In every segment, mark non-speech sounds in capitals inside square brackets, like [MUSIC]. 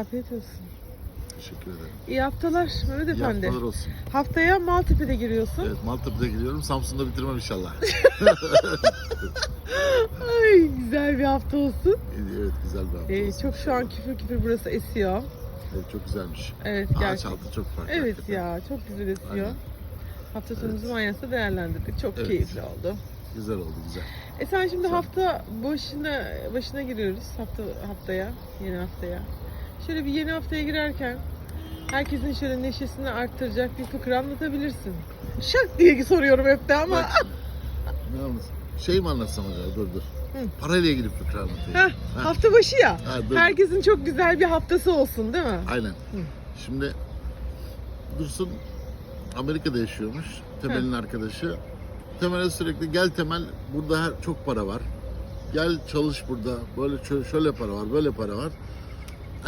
Afiyet olsun. Teşekkür ederim. İyi haftalar Mehmet İyi Efendi. haftalar olsun. Haftaya Maltepe'de giriyorsun. Evet Maltepe'de gidiyorum. Samsun'da bitirmem inşallah. [LAUGHS] Ay güzel bir hafta olsun. evet güzel bir hafta Ee, olsun çok şu an küfür küfür burası esiyor. Evet, çok güzelmiş. Evet Ağaç gerçekten. altı çok farklı. Evet hakikaten. ya çok güzel esiyor. Aynen. Hafta sonumuzu manyasla değerlendirdik. Çok Evet. keyifli oldu. Güzel oldu güzel. E sen şimdi hafta başına başına giriyoruz hafta haftaya, yeni haftaya. Şöyle bir yeni haftaya girerken herkesin şöyle neşesini arttıracak bir fıkra anlatabilirsin. Şak diye soruyorum hep de ama. Bak ne anlatsam? Şey mi anlatsam acaba? Dur dur. Hı. Parayla ilgili fıkra anlatayım. Heh, Ha, hafta başı ya. ha, dur. Herkesin çok güzel bir haftası olsun değil mi? Aynen. Şimdi Dursun Amerika'da yaşıyormuş. Temel'in arkadaşı. Temel'e sürekli gel Temel burada her, çok para var. Gel çalış burada. Böyle şö- şöyle para var, böyle para var.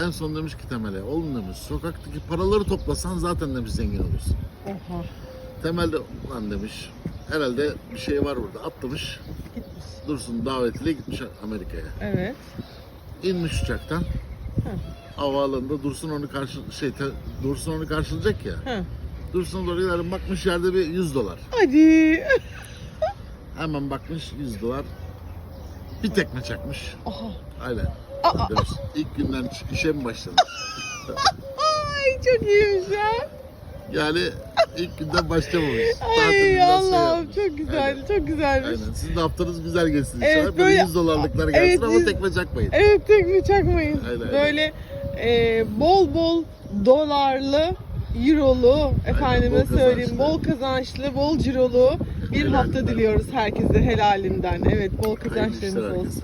En son demiş ki Temel'e, oğlum demiş sokaktaki paraları toplasan zaten demiş zengin olursun. Oha. Temel de lan demiş herhalde bir şey var burada atlamış. Gitmiş. Dursun davetiyle gitmiş Amerika'ya. Evet. İnmiş uçaktan. Havaalanında Dursun onu karşı şey te- Dursun onu karşılayacak ya. Ha. Dursun doğru giderim bakmış yerde bir 100 dolar. Hadi. Hemen bakmış 100 dolar. Bir tekme çakmış. Oha. Aynen. Aa, Demiş, ilk günden iş- işe mi başladın? [LAUGHS] ay çok iyiymiş ya. Yani ilk günden başlamamış. Ay biraz şey Allah'ım yapmış. çok güzel, Aynen. çok güzelmiş. Aynen. Sizin de haftanız güzel geçsin Evet, inşallah. Böyle böyle- 100 dolarlıklar gelsin Evet, ama yüz- tekme çakmayın. Evet tek mi çakmayın. Aynen, aynen. Böyle e, bol bol dolarlı, eurolu, efendime bol söyleyeyim, kazançlı. bol kazançlı, bol cirolu bir Helalinden. hafta diliyoruz herkese helalinden. Evet, bol işler kazançlarınız herkese. olsun.